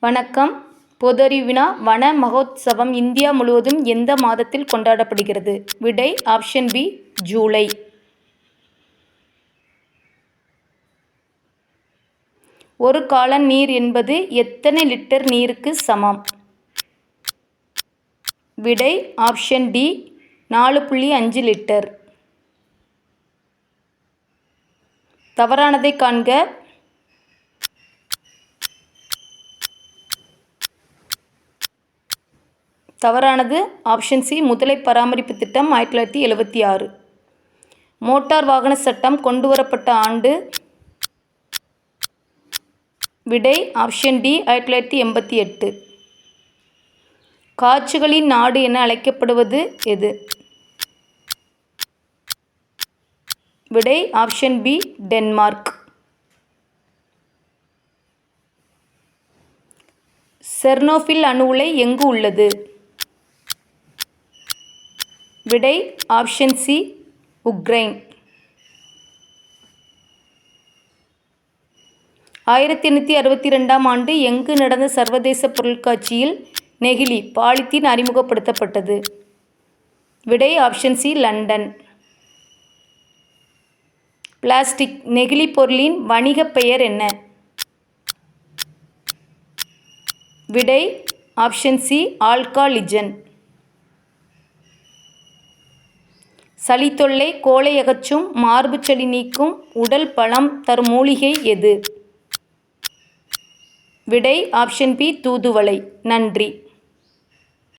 வணக்கம். பொதறிவு வினா வன மகோத்சவம் இந்தியா முழுவதும் எந்த மாதத்தில் கொண்டாடப்படுகிறது? விடை ஆப்ஷன் பி ஜூலை. ஒரு காலன் நீர் என்பது எத்தனை லிட்டர் நீருக்கு சமம்? விடை ஆப்ஷன் டி நாலு புள்ளி அஞ்சு லிட்டர். தவறானதை காண்க. தவறானது ஆப்ஷன் சி முதலை பராமரிப்பு திட்டம் ஆயிரத்தி தொள்ளாயிரத்தி எழுபத்தி ஆறு. மோட்டார் வாகன சட்டம் கொண்டு வரப்பட்ட ஆண்டு விடை ஆப்ஷன் டி ஆயிரத்தி தொள்ளாயிரத்தி எண்பத்தி எட்டு. காட்சிகளின் நாடு என அழைக்கப்படுவது எது? விடை ஆப்ஷன் பி டென்மார்க். செர்னோஃபில் அணு உலை எங்கு உள்ளது? விடை ஆப்ஷன் சி உக்ரைன். ஆயிரத்தி எண்ணூற்றி அறுபத்தி ரெண்டாம் ஆண்டு எங்கு நடந்த சர்வதேச பொருட்காட்சியில் நெகிழி பாலித்தீன் அறிமுகப்படுத்தப்பட்டது. விடை ஆப்ஷன் சி லண்டன். பிளாஸ்டிக் நெகிழி பொருளின் வணிகப் பெயர் என்ன? விடை ஆப்ஷன் சி ஆல்காலிஜன் சளி தொல்லை கோழை அகற்றும் மார்பு சளி நீக்கும் உடல் பலம் தரும் மூலிகை எது? விடை ஆப்ஷன் பி தூதுவளை. நன்றி.